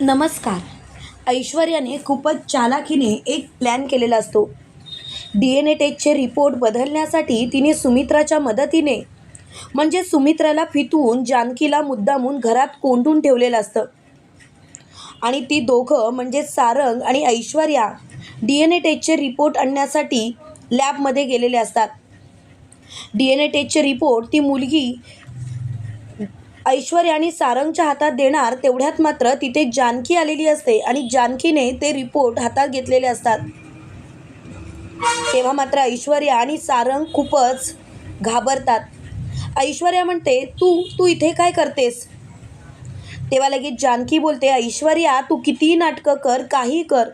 नमस्कार. ऐश्वर्याने खूपच चालाखीने एक प्लॅन केलेला असतो. डी एन ए टेस्टचे रिपोर्ट बदलण्यासाठी तिने सुमित्राच्या मदतीने म्हणजे सुमित्राला फितवून जानकीला मुद्दामून घरात कोंडून ठेवलेलं असतं. आणि ती दोघं म्हणजे सारंग आणि ऐश्वर्या डी एन ए टेस्टचे रिपोर्ट आणण्यासाठी लॅबमध्ये गेलेले असतात. डी एन ए टेस्टचे रिपोर्ट ती मुलगी ऐश्वर्या आणि सारंगच्या हातात देणार तेवढ्यात मात्र तिथे जानकी आलेली असते आणि जानकीने ते रिपोर्ट हातात घेतलेले असतात. तेव्हा मात्र ऐश्वर्या आणि सारंग खूपच घाबरतात. ऐश्वर्या म्हणते तू तू इथे काय करतेस? तेव्हा लगेच जानकी बोलते ऐश्वर्या तू कितीही नाटकं कर काही कर.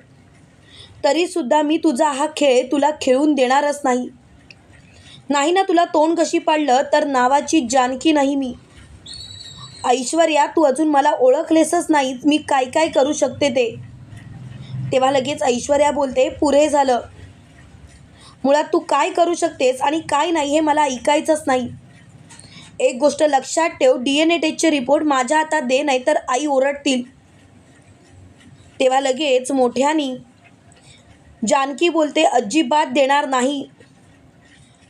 तरीसुद्धा मी तुझा हा खेळ तुला खेळून देणारच नाही. नाही ना तुला तोंड कशी पाडलं तर नावाची जानकी नाही मी. ऐश्वर्या तू अजून मला ओळखलेसच नाहीत मी काय काय करू शकते ते? तेव्हा लगेच ऐश्वर्या बोलते पुरे झालं. मुळात तू काय करू शकतेस आणि काय नाही हे मला ऐकायचंच नाही. एक गोष्ट लक्षात ठेव डी एन ए टेस्टचे रिपोर्ट माझ्या हातात दे नाहीतर आई ओरडतील. तेव्हा लगेच मोठ्यानी जानकी बोलते अजिबात देणार नाही.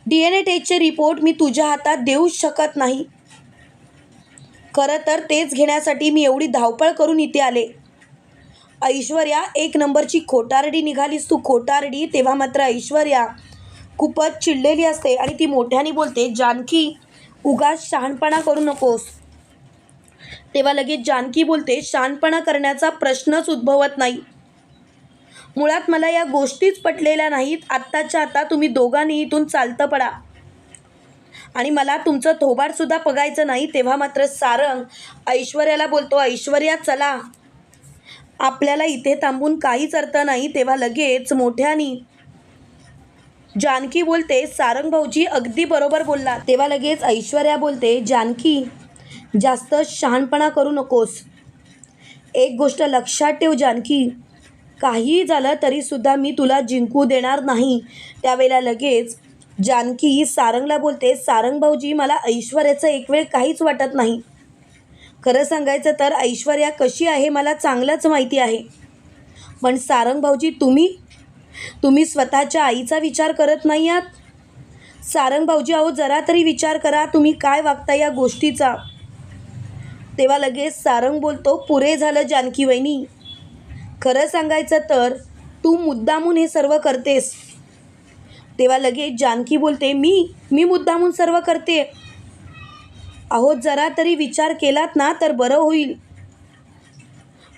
डी एन ए टेस्टचे रिपोर्ट मी तुझ्या हातात देऊच शकत नाही. खरं तर तेच घेण्यासाठी मी एवढी धावपळ करून इथे आले. ऐश्वर्या एक नंबरची खोटारडी निघालीस तू. खोटारडी तेव्हा मात्र ऐश्वर्या खूपच चिडलेली असते आणि ती मोठ्याने बोलते जानकी उगाच शहाणपणा करू नकोस. तेव्हा लगेच जानकी बोलते शहाणपणा करण्याचा प्रश्नच उद्भवत नाही. मुळात मला या गोष्टीच पटलेल्या नाहीत. आत्ताच्या आता तुम्ही दोघांनी इथून चालतं पडा. आणि मला तुमचं थोबाडसुद्धा बघायचं नाही तेव्हा मात्र सारंग ऐश्वर्याला बोलतो ऐश्वर्या चला. आपल्याला इथे थांबून काहीच अर्थ नाही. तेव्हा लगेच मोठ्यानी जानकी बोलते सारंग भाऊजी अगदी बरोबर बोलला. तेव्हा लगेच ऐश्वर्या बोलते जानकी जास्त शहाणपणा करू नकोस. एक गोष्ट लक्षात ठेव जानकी. काहीही झालं तरीसुद्धा मी तुला जिंकू देणार नाही. त्यावेळेला लगेच जानकी सारंगला बोलते सारंग भाऊजी मला ऐश्वर्याचं एक वेळ काहीच वाटत नाही. खरं सांगायचं तर ऐश्वर्या कशी आहे मला चांगलंच माहिती आहे. पण सारंग भाऊजी तुम्ही? तुम्ही स्वतःच्या आईचा विचार करत नाही आहात? सारंग भाऊजी अहो जरा तरी विचार करा तुम्ही काय वागता या गोष्टीचा? तेव्हा लगेच सारंग बोलतो पुरे झालं जानकी वहिनी. खरं सांगायचं तर तू मुद्दामून हे सर्व करतेस. तेव्हा लगेच जानकी बोलते मी मी मुद्दामून सर्व करते. अहो जरा तरी विचार केलात ना तर बरं होईल.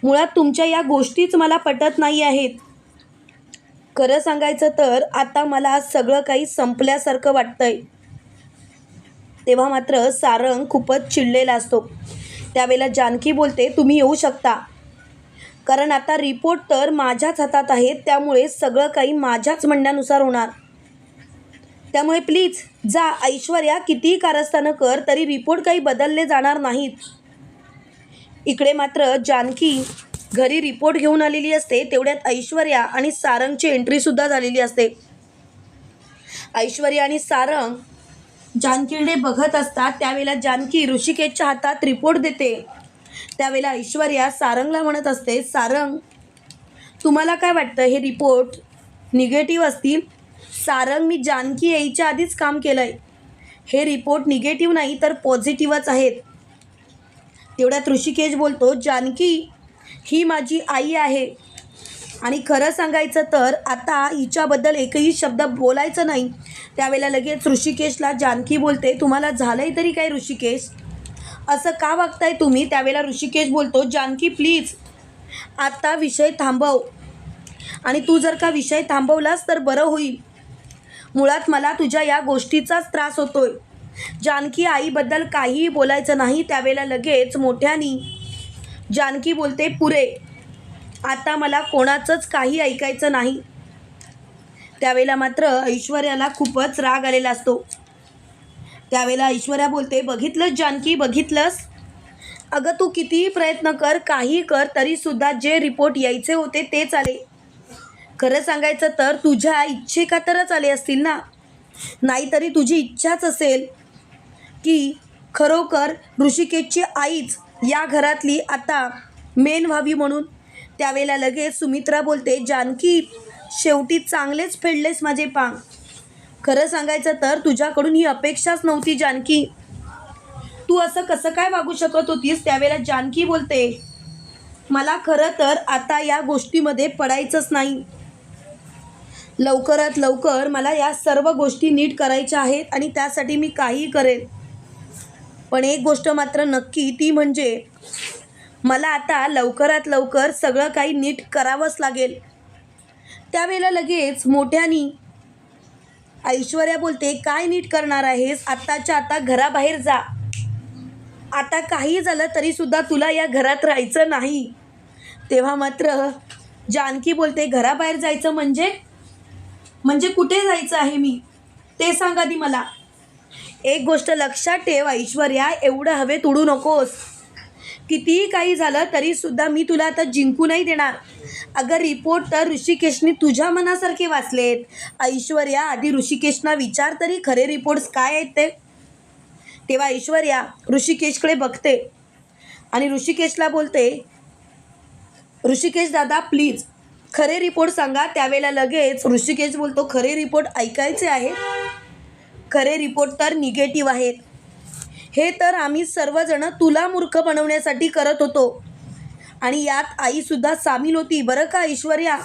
मुळात तुमच्या या गोष्टीच मला पटत नाही आहेत. खरं सांगायचं तर आता मला सगळं काही संपल्यासारखं वाटतंय. तेव्हा मात्र सारंग खूपच चिडलेला असतो. त्यावेळेला जानकी बोलते तुम्ही येऊ शकता. कारण आता रिपोर्ट तर माझ्याच हातात आहेत त्यामुळे सगळं काही माझ्याच म्हणण्यानुसार होणार. त्यामुळे प्लीज जा. ऐश्वर्या कितीही कारस्थानं कर तरी रिपोर्ट काही बदलले जाणार नाहीत. इकडे मात्र जानकी घरी रिपोर्ट घेऊन आलेली असते. तेवढ्यात ऐश्वर्या आणि सारंगची एंट्रीसुद्धा झालेली असते. ऐश्वर्या आणि सारंग जानकीकडे बघत असतात. त्यावेळेला जानकी ऋषिकेशच्या हातात रिपोर्ट देते. त्यावेळेला ऐश्वर्या सारंगला म्हणत असते सारंग तुम्हाला काय वाटतं? हे रिपोर्ट निगेटिव्ह असतील सारंग मी जानकी यायच्या आधीच काम केलं आहे हे रिपोर्ट निगेटिव्ह नाही तर पॉझिटिव्हच आहेत. तेवढ्यात ऋषिकेश बोलतो जानकी ही माझी आई आहे. आणि खरं सांगायचं तर आता हिच्याबद्दल एकही शब्द बोलायचं नाही. त्यावेळेला लगेच ऋषिकेशला जानकी बोलते तुम्हाला झालंय तरी काय ऋषिकेश? असं का वागताय तुम्ही? त्यावेळेला ऋषिकेश बोलतो जानकी प्लीज आता विषय थांबव. आणि तू जर का विषय थांबवलास तर बरं होईल. मुळात मला तुझ्या या गोष्टीचाच त्रास होतोय. जानकी आईबद्दल काहीही बोलायचं नाही त्यावेळेला लगेच मोठ्यानी जानकी बोलते पुरे आता मला कोणाचंच काही ऐकायचं नाही. त्यावेळेला मात्र ऐश्वर्याला खूपच राग आलेला असतो. त्यावेळेला ऐश्वर्या बोलते बघितलंस जानकी बघितलंस? अगं तू कितीही प्रयत्न कर काही कर तरीसुद्धा जे रिपोर्ट यायचे होते तेच आले. खरं सांगायचं तर तुझ्या इच्छेखातरच आले असतील ना? नाहीतरी तुझी इच्छाच असेल की खरोखर ऋषिकेशची आईच या घरातली आता मेन व्हावी म्हणून? त्यावेळेला लगेच सुमित्रा बोलते जानकी शेवटी चांगलेच फेडलेस माझे पांग. खरं सांगायचं तर तुझ्याकडून ही अपेक्षाच नव्हती जानकी. तू असं कसं काय वागू शकत होतीस? त्यावेळेला जानकी बोलते मला खरं तर आता या गोष्टीमध्ये पडायचंच नाही. लवकरात लवकर मला या सर्व गोष्टी नीट करायच्या आहेत आणि त्यासाठी मी काहीही करेन. पण एक गोष्ट मात्र नक्की ती म्हणजे मला आता लवकरात लवकर सगळं काही नीट करावंच लागेल. त्यावेळेला लगेच मोठ्यानी ऐश्वर्या बोलते काय नीट करणार आहेस? आत्ताच्या आता घराबाहेर जा. आता काही झालं तरीसुद्धा तुला या घरात राहायचं नाही. तेव्हा मात्र जानकी बोलते घराबाहेर जायचं म्हणजे म्हणजे कुठे जायचं आहे मी? ते सांगा आधी मला. एक गोष्ट लक्षात ठेव ऐश्वर्या एवढं हवे तुडू नकोस. कितीही काही झालं तरीसुद्धा मी तुला आता जिंकू नाही देणार. अगर रिपोर्ट तर ऋषिकेशने तुझ्या मनासारखे वाचलेत. ऐश्वर्या आधी ऋषिकेशना विचार तरी खरे रिपोर्ट्स काय आहेत ते? तेव्हा ऐश्वर्या ऋषिकेशकडे बघते आणि ऋषिकेशला बोलते ऋषिकेश दादा प्लीज खरे रिपोर्ट सांगा त्यावेळेला लगेच ऋषिकेश बोलतो खरे रिपोर्ट ऐकायचे आहेत. खरे रिपोर्ट तर निगेटिव्ह आहेत. हे तर आम्ही सर्वजण तुला मूर्ख बनवण्यासाठी करत होतो. आणि यात आईसुद्धा सामील होती बरं का ऐश्वर्या?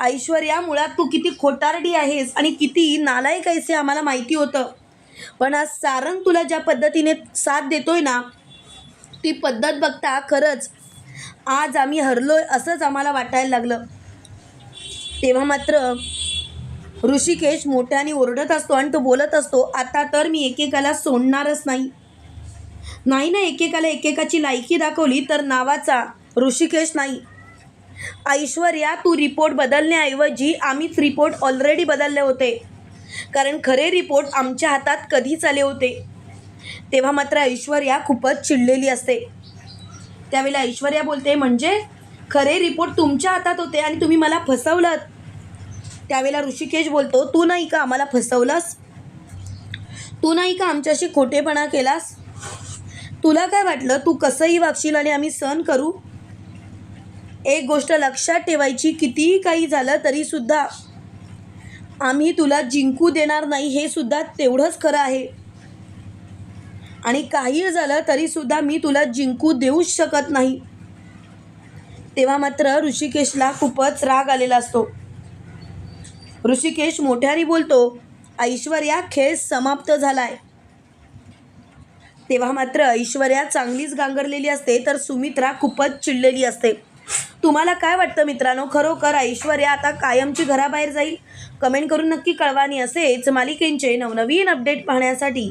ऐश्वर्या मुळात तू किती खोटारडी आहेस आणि किती नालायक आहेस हे आम्हाला माहिती होतं. पण आज सारंग तुला ज्या पद्धतीने साथ देतोय ना ती पद्धत बघता खरंच आज आम्ही हरलोय असंच आम्हाला वाटायला लागलं. तेव्हा मात्र ऋषिकेश मोठ्याने ओरडत असतो आणि तो बोलत असतो आता तर मी एकेकाला सोडणारच नाही. नाही ना एकेकाला एकेकाची लायकी दाखवली तर नावाचा ऋषिकेश नाही. ऐश्वर्या तू रिपोर्ट बदलण्याऐवजी आम्हीच रिपोर्ट ऑलरेडी बदलले होते. कारण खरे रिपोर्ट आमच्या हातात कधीच आले होते. तेव्हा मात्र ऐश्वर्या खूपच चिडलेली असते. त्यावेळेला ऐश्वर्या बोलते म्हणजे खरे रिपोर्ट तुमच्या हातात होते आणि तुम्ही मला फसवलं त्यावेळेला ऋषिकेश बोलतो तू नाही का आम्हाला फसवलंस? तू नाही का आमच्याशी खोटेपणा केलास? तुला काय वाटलं? तू कसंही वागशील आणि आम्ही सहन करू? एक गोष्ट लक्षात ठेवायची कितीही काही झालं तरीसुद्धा आम्ही तुला जिंकू देणार नाही हे सुद्धा तेवढंच खरं आहे. आणि काही झालं तरीसुद्धा मी तुला जिंकू देऊच शकत नाही. तेव्हा मात्र ऋषिकेशला खूपच राग आलेला असतो. ऋषिकेश मोठ्याने बोलतो ऐश्वर्या खेळ समाप्त झालाय. तेव्हा मात्र ऐश्वर्या चांगलीच गांगरलेली असते तर सुमित्रा खूपच चिडलेली असते. तुम्हाला काय वाटतं मित्रांनो? खरोखर ऐश्वर्या आता कायमची घराबाहेर जाईल? कमेंट करून नक्की कळवानी असेच मालिकेंचे नवनवीन अपडेट पाहण्यासाठी